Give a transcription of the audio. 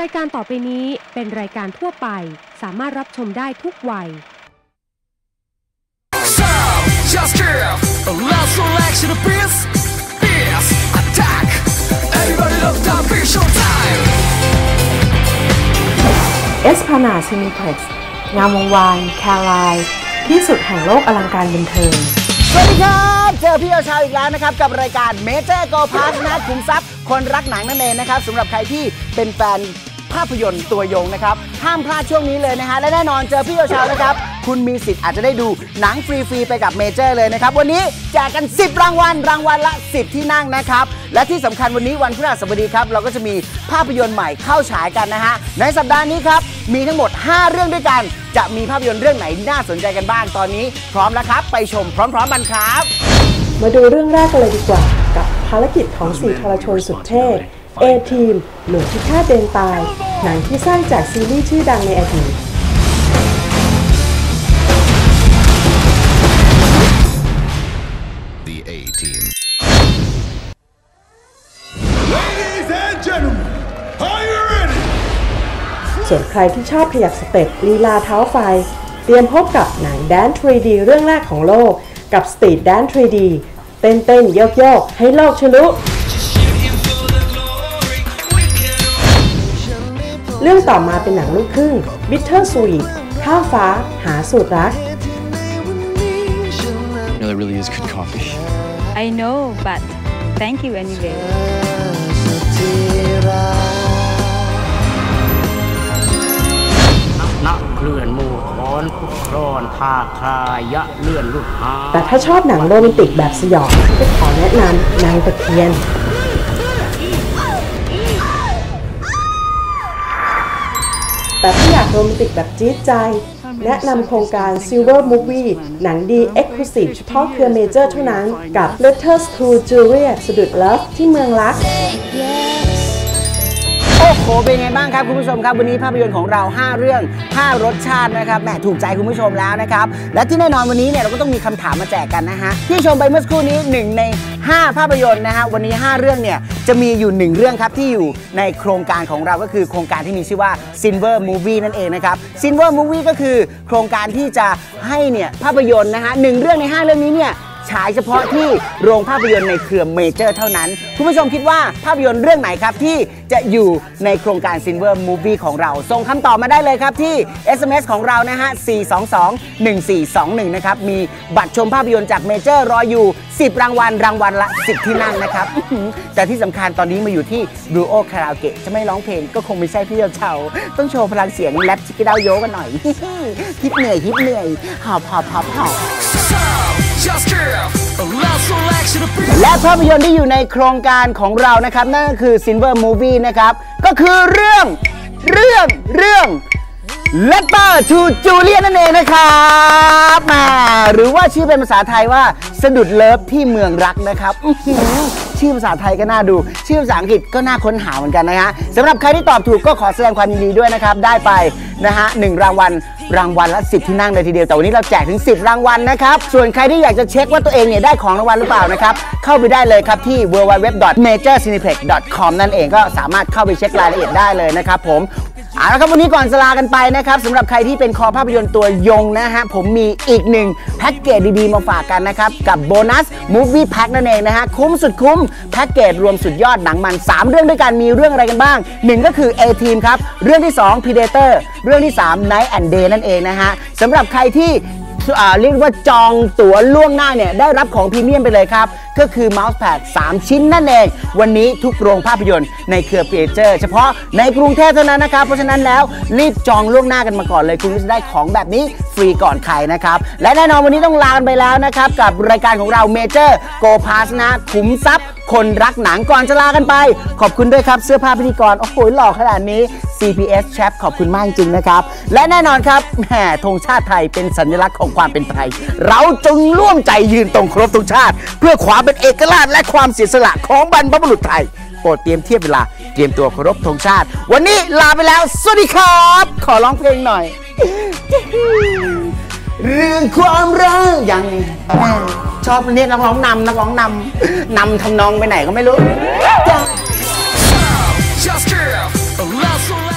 รายการต่อไปนี้เป็นรายการทั่วไป สามารถรับชมได้ทุกวัย Sound, just give a loud selection of beats. Beats, attack. Everybody look down, be showtime. เอสพานาซินิเพล็กซ์งามวงวานแคลไลที่สุดแห่งโลกอลังการบันเทิง สวัสดีครับ เจอพี่เอาชาวอีกแล้วนะครับ กับรายการเมเจอร์โกพาสนะขุมทรัพย์ คนรักหนังนั่นเองนะครับสำหรับใครที่เป็นแฟน ภาพยนตร์ตัวยงนะครับ ห้ามพลาดช่วงนี้เลยนะฮะและแน่นอนเจอพี่เอาชาวนะครับ คุณมีสิทธิ์อาจจะได้ดูหนังฟรีๆไปกับเมเจอร์เลยนะครับ วันนี้แจกกัน 10 รางวัลรางวัลละ 10 ที่นั่งนะครับ และที่สำคัญวันนี้วันพฤหัสบดีครับ เราก็จะมีภาพยนตร์ใหม่เข้าฉายกันนะฮะในสัปดาห์นี้ครับมีทั้งหมด 5 เรื่องด้วยกัน จะมีภาพยนตร์เรื่องไหนน่าสนใจกันบ้างตอนนี้ พร้อมแล้วครับ ไปชมพร้อม ๆ กันครับ มาดูเรื่องแรกกันเลยดีกว่า กับภารกิจของสี่ทรชนสุดเท่ เอทีมหน่วยพิฆาตเดนตาย หนังที่สร้างจากซีรีส์ชื่อดังในอดีต The A Team. Ladies and gentlemen, are you ready? ส่วนใครที่ชอบขยับสเต็ปลีลาเท้าไฟ เตรียมพบกับหนังแดน 3D เรื่องแรกของโลก กับ Street Dance 3D เต้นเต้นๆโยกโยกๆให้โลกชลุ เรื่องต่อมาเป็นหนังลูกครึ่ง Bitter Sweet ข้ามฟ้า หาสูตรรัก No, that really is good coffee. I know, but thank you anyway. นักเคลื่อนหมู่ถอนคุกครอนทาคายะเลื่อนลุดหาแต่ถ้าชอบหนังโรแมนติกแบบสยองก็ขอแนะนำนางตะเคียน แต่ถ้าอยากโรแมนติกแบบจี๊ดใจ แนะนำโครงการ Silver Movie หนังดี Exclusive เฉพาะเครือเมเจอร์เท่านั้น กับ Letters to Juliet สะดุดเลิฟที่เมืองรัก โอ้โห เป็นไงบ้างครับคุณผู้ชมครับ วันนี้ภาพยนตร์ของเรา 5 เรื่อง 5 รสชาตินะครับแหมถูกใจคุณผู้ชมแล้วนะครับ และที่แน่นอนวันนี้เนี่ยเราก็ต้องมีคำถามมาแจกกันนะฮะที่ชมไปเมื่อสักครู่นี้ 1 ใน 5 ภาพยนตร์นะฮะวันนี้ 5 เรื่องเนี่ยจะมีอยู่ 1 เรื่องครับที่อยู่ในโครงการของเราก็คือโครงการที่มีชื่อว่า Silver Movie นั่นเองนะครับ Silver Movie ก็คือโครงการที่จะให้เนี่ยภาพยนตร์นะฮะหนึ่งเรื่องใน 5 เรื่องนี้เนี่ย ฉายเฉพาะที่โรงภาพยนตร์ในเครือเมเจอร์เท่านั้น คุณผู้ชมคิดว่าภาพยนตร์เรื่องไหนครับ ที่จะอยู่ในโครงการ Silver Movie ของเรา ส่งคำตอบมาได้เลยครับที่ SMS ของเรานะฮะ 422-1421 นะครับ มีบัตรชมภาพยนตร์จากเมเจอร์รออยู่ 10 รางวัลรางวัลละ 10 ที่นั่งนะครับ แต่ที่สำคัญตอนนี้มาอยู่ที่ Blue O Karaoke จะไม่ร้องเพลงก็คงไม่ใช่พี่เฉาต้องโชว์พลังเสียงแรปชิคกี้ดาวโยกันหน่อยฮิปเหนื่อยฮิปเหนื่อยหอบหอบหอบหอบ และภาพยนตร์ที่อยู่ในโครงการของเรานะครับ นั่นก็คือ Silver Movie นะครับ ก็คือเรื่องเรื่องเรื่อง Letter to Juliet นั่นเองนะครับมาหรือว่าชื่อเป็นภาษาไทยว่าสะดุดเลิฟที่เมืองรักนะครับอื้อหือชื่อภาษาไทยก็น่าดู ชื่อภาษาอังกฤษก็น่าค้นหาเหมือนกันนะฮะสำหรับใครที่ตอบถูกก็ขอแสดงความยินดีด้วยนะครับ ได้ไปนะฮะหนึ่งรางวัลรางวัลละ 10 ที่นั่งเลยทีเดียว แต่วันนี้เราแจกถึง 10 รางวัลนะครับ ส่วนใครที่อยากจะเช็คว่าตัวเองเนี่ยได้ของรางวัลหรือเปล่านะครับ เข้าไปได้เลยครับที่ www.majorcineplex.com นั่นเองก็สามารถเข้าไปเช็ครายละเอียดได้เลยนะครับผม เอาละครับวันนี้ก่อนสลากันไปนะครับสำหรับใครที่เป็นคอภาพยนตร์ตัวยงนะฮะผมมีอีกหนึ่งแพ็กเกจดีๆมาฝากกันนะครับกับโบนัสมูฟวี่แพ็คนั่นเองนะฮะคุ้มสุดคุ้มแพ็กเกจรวมสุดยอดหนังมัน 3 เรื่องด้วยกันมีเรื่องอะไรกันบ้าง 1 ก็คือ A Team ครับเรื่องที่ 2 Predator เรื่องที่ 3 Night and Day นั่นเองนะฮะสำหรับใครที่ เรียกว่าจองตั๋วล่วงหน้าเนี่ยได้รับของพรีเมียมไปเลยครับ ก็คือเมาส์แพด3 ชิ้นนั่นเอง วันนี้ทุกโรงภาพยนตร์ในเครือเปเจอร์เฉพาะในกรุงเทพเท่านั้นนะครับ เพราะฉะนั้นแล้วรีบจองล่วงหน้ากันมาก่อนเลย คุณจะได้ของแบบนี้ฟรีก่อนใครนะครับ และแน่นอนวันนี้ต้องลากันไปแล้วนะครับ กับรายการของเราเมเจอร์โกพาสนะขุมทรัพย์ คนรักหนังก่อนจะลากันไป ขอบคุณด้วยครับเสื้อผ้าพิธีกร โอ้โหหล่อขนาดนี้ CPS Chap ขอบคุณมากจริงนะครับ และแน่นอนครับแหมธงชาติไทยเป็นสัญลักษณ์ของความเป็นไทย เราจงร่วมใจยืนตรงครบธงชาติ เพื่อความเป็นเอกราชและความเสียสละของบรรพบุรุษไทยโปรดเตรียมเทียบเวลา เตรียมตัวเคารพธงชาติ วันนี้ลาไปแล้ว สวัสดีครับ ขอร้องเพลงหน่อย เรื่องความรักยังชอบเรียกนักร้องนำนักร้องนำนำทำนองไปไหนก็ไม่รู้ Just give